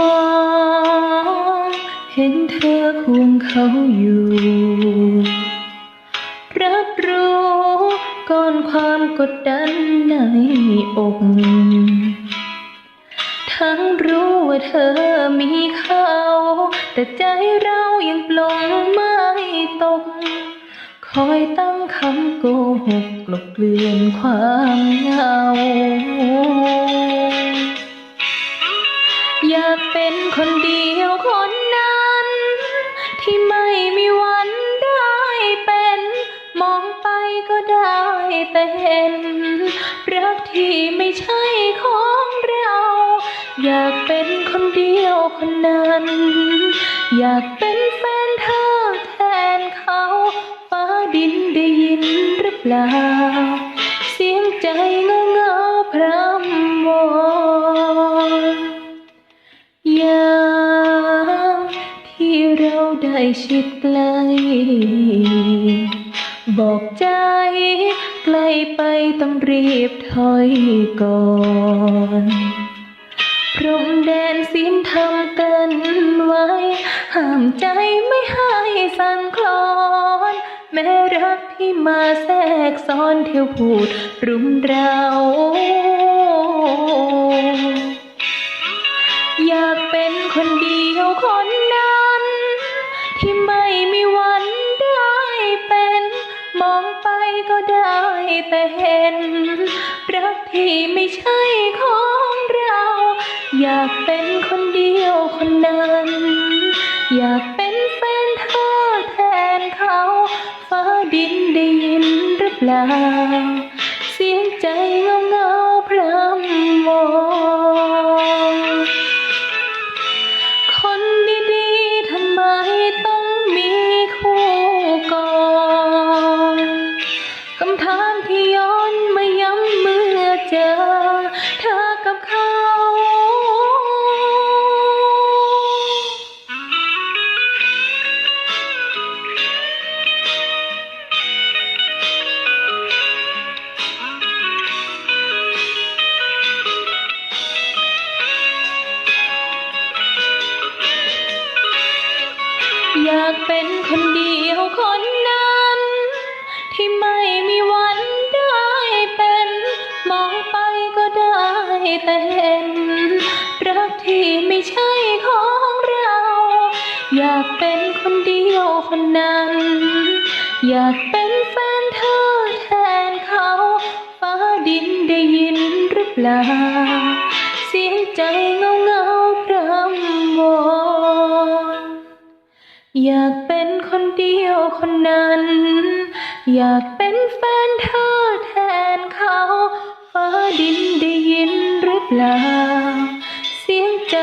มอง เห็นเธอควงเขาอยู่ รับรู้ก่อนความกดดันในอก ทั้งรู้ว่าเธอมีเขา แต่ใจเรายังปลงไม่ตก คอยตั้งคำโกหกกลบเกลื่อนความเหงา เป็นคนเดียวคนนั้น ที่ไม่มีวันได้เป็น มองไปก็ได้แต่เห็น รักที่ไม่ใช่ของเรา อยากเป็นคนเดียวคนนั้น อยากเป็นแฟนเธอแทนเขาฟ้าดินได้ยินหรือเปล่า เสียงใจเง ล้ชิดใกล้บอกใจใกล้ไปต้องรีบถอยก่อนพรมแดนสิ้นทำกันไว้ ห้ามใจไม่ให้สั่นคลอน แม้รักที่มาแทรกซ้อนเที่ยวพูดรุมเรา เห็นรักที่ไม่ใช่ของเรา อยากเป็นคนเดียวคนนั้น อยากเป็นแฟนเธอแทนเขา ฟ้าดินได้ยินหรือเปล่า อยากเป็นคนเดียวคนนั้น ที่ไม่มีวันได้เป็น มองไปก็ได้แต่เห็น รักที่ไม่ใช่ของเรา อยากเป็นคนเดียวคนนั้น อยากเป็นแฟนเธอแทนเขาฟ้าดินได้ยินหรือเปล่า เสียงใจ อยากเป็นคนเดียวคนนั้น อยากเป็นแฟนเธอแทนเขาฟ้าดินได้ยินหรือเปล่า เสียงใจ